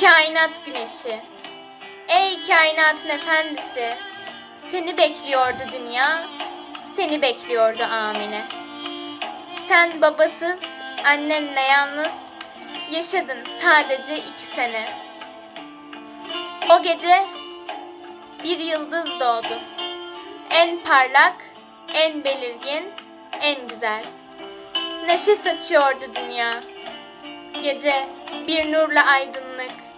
kainat güneşi. Ey kainatın efendisi, seni bekliyordu dünya, seni bekliyordu Amine. Sen babasız, annenle yalnız yaşadın sadece iki sene. O gece bir yıldız doğdu. En parlak, en belirgin, en güzel. Neşe saçıyordu dünya. Gece bir nurla aydınlık.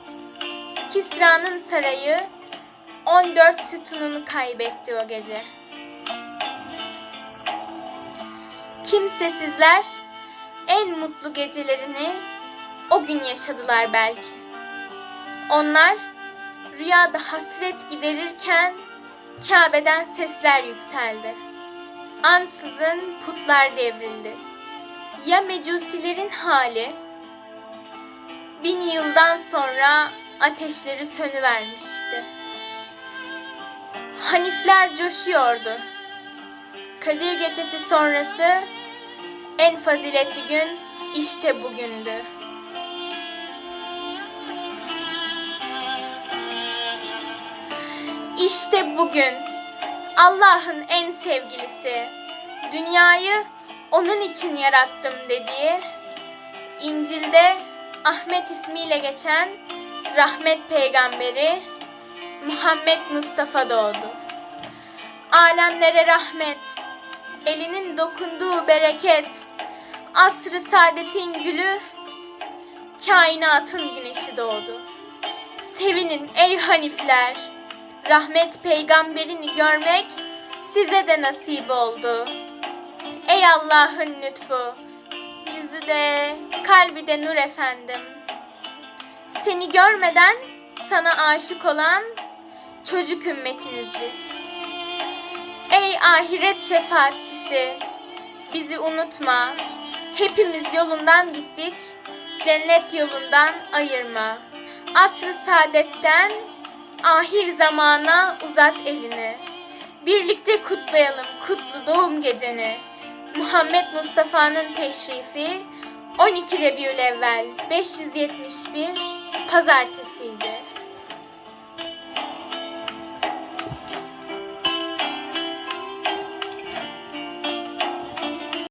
Kisra'nın sarayı 14 sütununu kaybetti o gece. Kimsesizler en mutlu gecelerini o gün yaşadılar belki. Onlar rüyada hasret giderirken Kabe'den sesler yükseldi. Ansızın putlar devrildi. Ya mecusilerin hali? Bin yıldan sonra ateşleri sönüvermişti. Hanifler coşuyordu. Kadir gecesi sonrası en faziletli gün işte bugündü. İşte bugün Allah'ın en sevgilisi dünyayı onun için yarattım dediği İncil'de Ahmet ismiyle geçen rahmet peygamberi Muhammed Mustafa doğdu. Alemlere rahmet, elinin dokunduğu bereket, asrı saadetin gülü, kainatın güneşi doğdu. Sevinin ey hanifler, rahmet peygamberini görmek size de nasip oldu. Ey Allah'ın lütfu, yüzü de, kalbi de nur efendim. Seni görmeden sana aşık olan çocuk ümmetiniz biz. Ey ahiret şefaatçisi, bizi unutma. Hepimiz yolundan gittik, cennet yolundan ayırma. Asr-ı saadetten ahir zamana uzat elini. Birlikte kutlayalım kutlu doğum geceni. Muhammed Mustafa'nın teşrifi 12 Rebiülevvel 571 pazartesiydi.